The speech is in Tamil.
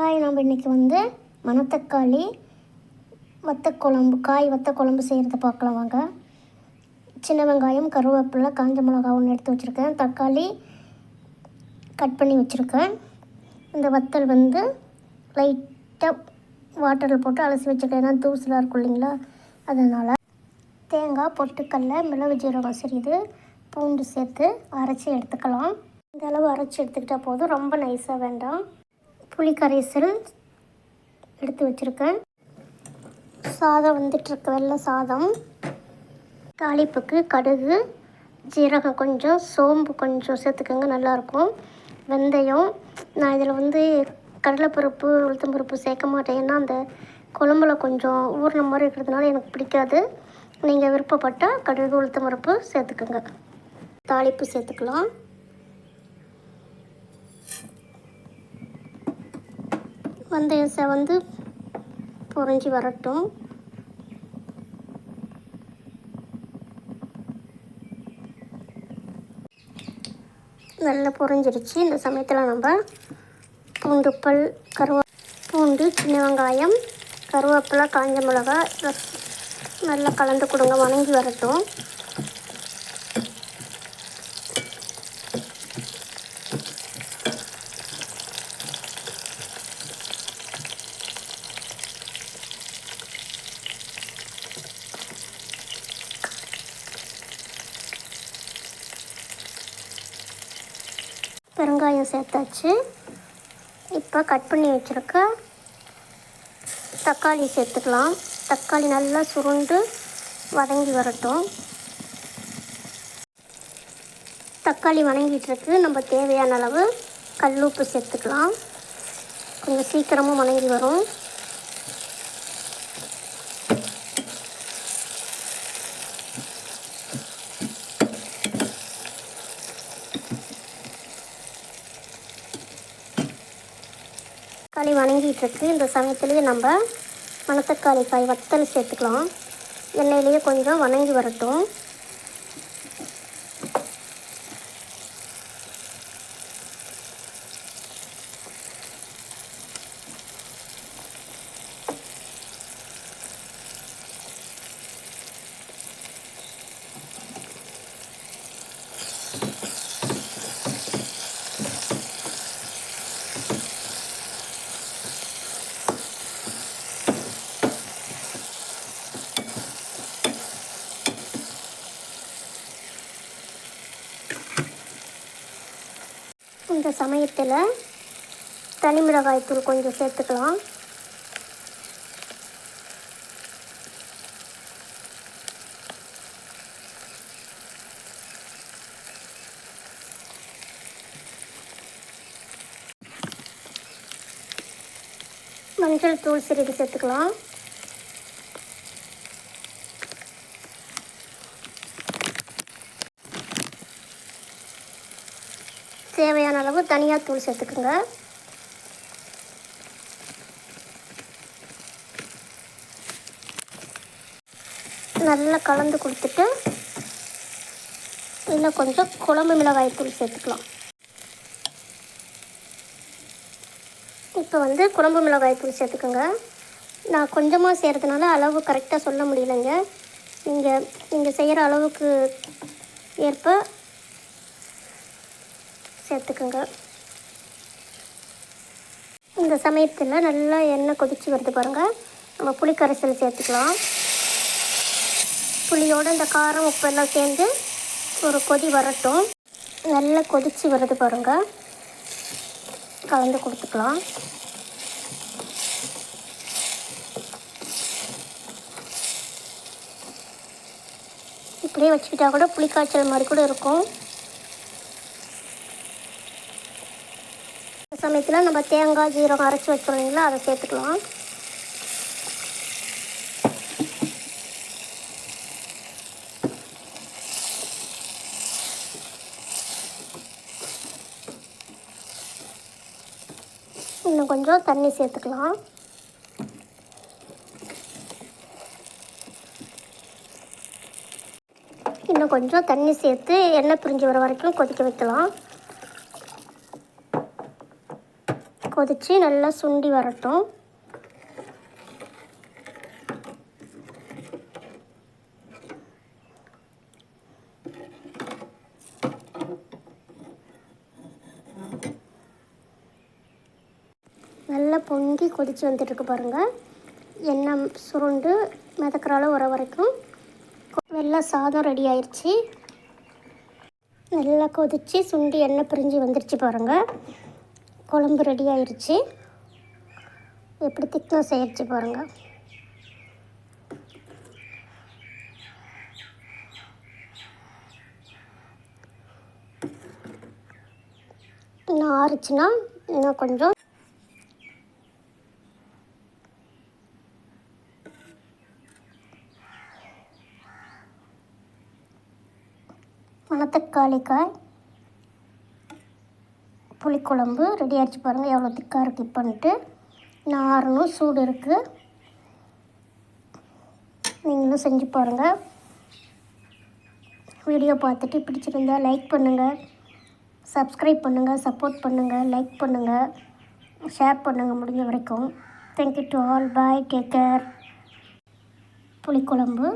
ஹாய் நம்ம இன்றைக்கி வந்து மணத்தக்காளி வத்த குழம்பு காய் வத்த குழம்பு செய்கிறத பார்க்கலாம் வாங்க. சின்ன வெங்காயம் கருவேப்பிலை காஞ்ச மிளகா ஒன்று எடுத்து வச்சுருக்கேன். தக்காளி கட் பண்ணி வச்சுருக்கேன். இந்த வத்தல் வந்து லைட்டாக வாட்டரில் போட்டு அலசி வச்சுருக்கேன். ஏன்னா தூசலாக இருக்கும் இல்லைங்களா? அதனால் தேங்காய் பொட்டுக்கடல மிளகு ஜீரகம் சிறிது பூண்டு சேர்த்து அரைச்சி எடுத்துக்கலாம். இந்த அளவு அரைச்சி எடுத்துக்கிட்டால் போதும். ரொம்ப நைஸாக வேண்டாம். புளி கரைசல் எடுத்து வச்சுருக்கேன். சாதம் வந்துட்டுருக்கு வெள்ளை சாதம். தாளிப்புக்கு கடுகு ஜீரகம் கொஞ்சம் சோம்பு கொஞ்சம் சேர்த்துக்கோங்க நல்லாயிருக்கும். வெந்தயம் நான் இதில் வந்து கடலைப்பருப்பு உளுத்தம்பருப்பு சேர்க்க மாட்டேன். ஏன்னா அந்த குழம்புல கொஞ்சம் ஊறின மாதிரி இருக்கிறதுனால எனக்கு பிடிக்காது. நீங்கள் விருப்பப்பட்டால் கடுகு உளுத்தம்பருப்பு சேர்த்துக்கோங்க. தாளிப்பு சேர்த்துக்கலாம். வெந்தயம் செவந்து பொறிஞ்சி வரட்டும். நல்லா பொறிஞ்சிருச்சு இந்த சமயத்தில் நம்ம பூண்டு பல் கருவா பூண்டு சின்ன வெங்காயம் கருவேப்பிலை காஞ்ச மிளகா நல்லா கலந்து கொடுங்க. வணங்கி வரட்டும். பெருங்காயம் சேர்த்தாச்சு. இப்போ கட் பண்ணி வச்சுருக்க தக்காளி சேர்த்துக்கலாம். தக்காளி நல்லா சுருண்டு வதங்கி வரட்டும். தக்காளி வணங்கிட்டுருக்கு. நம்ம தேவையான அளவு கல் உப்பு சேர்த்துக்கலாம். கொஞ்சம் சீக்கிரமும் வணங்கி வரும். தக்காளி வணங்கிட்டு இருக்கு இந்த சமயத்துலேயே நம்ம மணத்தக்காளி காய் வத்தல் சேர்த்துக்கலாம். எண்ணெயிலேயே கொஞ்சம் வணங்கி வரட்டும். இந்த சமயத்தில் தனி மிளகாய் தூள் கொஞ்சம் சேர்த்துக்கலாம். மஞ்சள் தூள் சிறிது சேர்த்துக்கலாம். தேவையான அளவு தனியாக தூள் சேர்த்துக்குங்க. நல்லா கலந்து கொடுத்துட்டு இன்னும் கொஞ்சம் குழம்பு மிளகாய் தூள் சேர்த்துக்கலாம். இப்போ வந்து குழம்பு மிளகாய் தூள் சேர்த்துக்கோங்க. நான் கொஞ்சமாக செய்கிறதுனால அளவு கரெக்டாக சொல்ல முடியலைங்க. நீங்கள் நீங்கள் செய்கிற அளவுக்கு ஏற்ப சேர்த்துக்கோங்க. இந்த சமயத்தில் நல்லா எண்ணெய் கொதித்து வருது பாருங்கள் நம்ம புளி கரைசல் சேர்த்துக்கலாம். புளியோடு இந்த காரம் உப்பு எல்லாம் சேர்ந்து ஒரு கொதி வரட்டும். நல்லா கொதிச்சு வருது பாருங்கள் கலந்து கொடுத்துக்கலாம். இப்படியே வச்சுக்கிட்டா கூட புளிக்காய்ச்சல் மாதிரி கூட இருக்கும். சமயத்தில் நம்ம தேங்காய் ஜீரகம் அரைச்சி வச்சுருந்தீங்களா? அதை சேர்த்துக்கலாம். இன்னும் கொஞ்சம் தண்ணி சேர்த்துக்கலாம். இன்னும் கொஞ்சம் தண்ணி சேர்த்து எண்ணெய் பிரிஞ்சு வர வரைக்கும் கொதிக்க வைக்கலாம். கொதித்து நல்லா சுண்டி வரட்டும். நல்லா பொங்கி கொதித்து வந்துட்டுருக்கு பாருங்கள் எண்ணெய் சுருண்டு மிதக்கிற அளவு வர வரைக்கும் வெள்ளை சாதம் ரெடி ஆயிடுச்சு நல்லா கொதித்து சுண்டி எண்ணெய் பிரிஞ்சு வந்துருச்சு பாருங்கள் குழம்பு ரெடி ஆயிடுச்சு எப்படி திக்னஸ் ஆயிடுச்சு பாருங்கள் இன்னும் ஆறுச்சுன்னா இன்னும் கொஞ்சம். மணத்தக்காளி காய் புளிக்குழம்பு ரெடி ஆகிடுச்சு பாருங்கள் எவ்வளோ திக்காக இருக்குது இப்போன்ட்டு இன்னும் ஆறணும் சூடு இருக்குது நீங்களும் செஞ்சு பாருங்கள் வீடியோ பார்த்துட்டு பிடிச்சிருந்தா லைக் பண்ணுங்கள் சப்ஸ்கிரைப் பண்ணுங்கள் சப்போர்ட் பண்ணுங்கள் லைக் பண்ணுங்கள் ஷேர் பண்ணுங்கள் முடிஞ்ச வரைக்கும். Thank you to all bye take care புளிக்குழம்பு